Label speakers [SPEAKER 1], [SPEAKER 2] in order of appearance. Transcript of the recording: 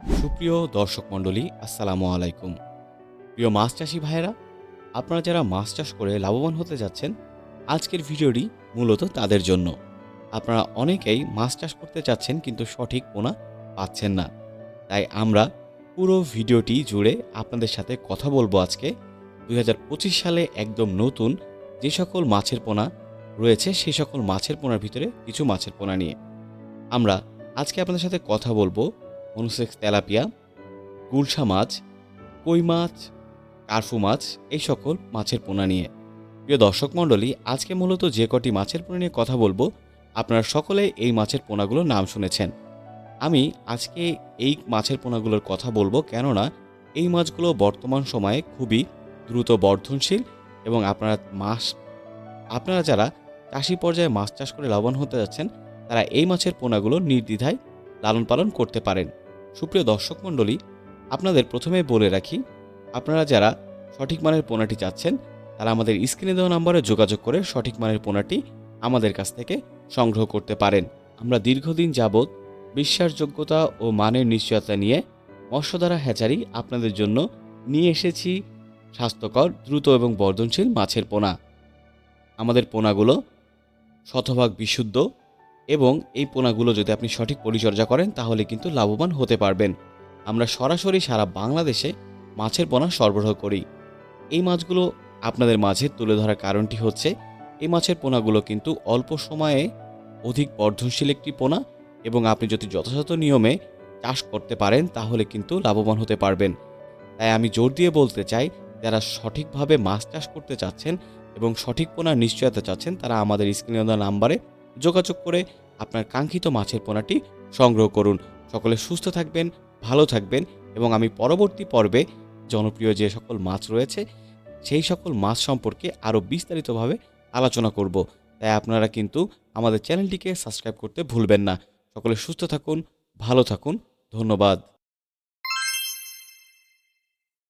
[SPEAKER 1] সুপ্রিয় দর্শক মণ্ডলী, আসসালামু আলাইকুম। প্রিয় মাছ চাষি ভাইয়েরা, আপনারা যারা মাছ চাষ করে লাভবান হতে যাচ্ছেন, আজকের ভিডিওটি মূলত তাদের জন্য। আপনারা অনেকেই মাছ চাষ করতে চাচ্ছেন কিন্তু সঠিক পোনা পাচ্ছেন না। তাই আমরা পুরো ভিডিওটি জুড়ে আপনাদের সাথে কথা বলব আজকে। দু হাজার পঁচিশ সালে একদম নতুন যে সকল মাছের পোনা রয়েছে সেই সকল মাছের পোনার ভিতরে কিছু মাছের পোনা নিয়ে। আমরা আজকে আপনাদের সাথে কথা বলব মনুসেক্স তেলাপিয়া, গুলশা মাছ, কই মাছ, কার্ফু মাছ, এই সকল মাছের পোনা নিয়ে। প্রিয় দর্শক মণ্ডলী, আজকে মূলত যে কটি মাছের পোনা নিয়ে কথা বলব, আপনারা সকলে এই মাছের পোনাগুলোর নাম শুনেছেন। আমি আজকে এই মাছের পোনাগুলোর কথা বলব কেননা, এই মাছগুলো বর্তমান সময়ে খুবই দ্রুত বর্ধনশীল এবং আপনারা মাছ, আপনারা যারা চাষি পর্যায়ে মাছ চাষ করে লাভবান হতে যাচ্ছেন, তারা এই মাছের পোনাগুলো নির্দ্বিধায় লালন পালন করতে পারেন। সুপ্রিয় দর্শক মণ্ডলী, আপনাদের প্রথমে বলে রাখি, আপনারা যারা সঠিক মানের পোনাটি চাচ্ছেন, তারা আমাদের স্ক্রিনে দেওয়া নাম্বারে যোগাযোগ করে সঠিক মানের পোনাটি আমাদের কাছ থেকে সংগ্রহ করতে পারেন। আমরা দীর্ঘদিন যাবৎ বিশ্বাসযোগ্যতা ও মানের নিশ্চয়তা নিয়ে মৎস্যধারা হ্যাচারি আপনাদের জন্য নিয়ে এসেছি স্বাস্থ্যকর, দ্রুত এবং বর্ধনশীল মাছের পোনা। আমাদের পোনাগুলো শতভাগ বিশুদ্ধ এবং এই পোনাগুলো যদি আপনি সঠিক পরিচর্যা করেন, তাহলে কিন্তু লাভবান হতে পারবেন। আমরা সরাসরি সারা বাংলাদেশে মাছের পোনা সরবরাহ করি। এই মাছগুলো আপনাদের মাঝে তুলে ধরার কারণটি হচ্ছে, এই মাছের পোনাগুলো কিন্তু অল্প সময়ে অধিক বর্ধনশীল একটি পোনা এবং আপনি যদি যথাযথ নিয়মে চাষ করতে পারেন, তাহলে কিন্তু লাভবান হতে পারবেন। তাই আমি জোর দিয়ে বলতে চাই, যারা সঠিকভাবে মাছ চাষ করতে চাচ্ছেন এবং সঠিক পোনার নিশ্চয়তা চাচ্ছেন, তারা আমাদের স্ক্রিনে দেওয়া নাম্বারে যোগাযোগ করে আপনার কাঙ্ক্ষিত মাছের পোনাটি সংগ্রহ করুন। সকলে সুস্থ থাকবেন, ভালো থাকবেন এবং আমি পরবর্তী পর্বে জনপ্রিয় যে সকল মাছ রয়েছে, সেই সকল মাছ সম্পর্কে আরও বিস্তারিতভাবে আলোচনা করব। তাই আপনারা কিন্তু আমাদের চ্যানেলটিকে সাবস্ক্রাইব করতে ভুলবেন না। সকলে সুস্থ থাকুন, ভালো থাকুন। ধন্যবাদ।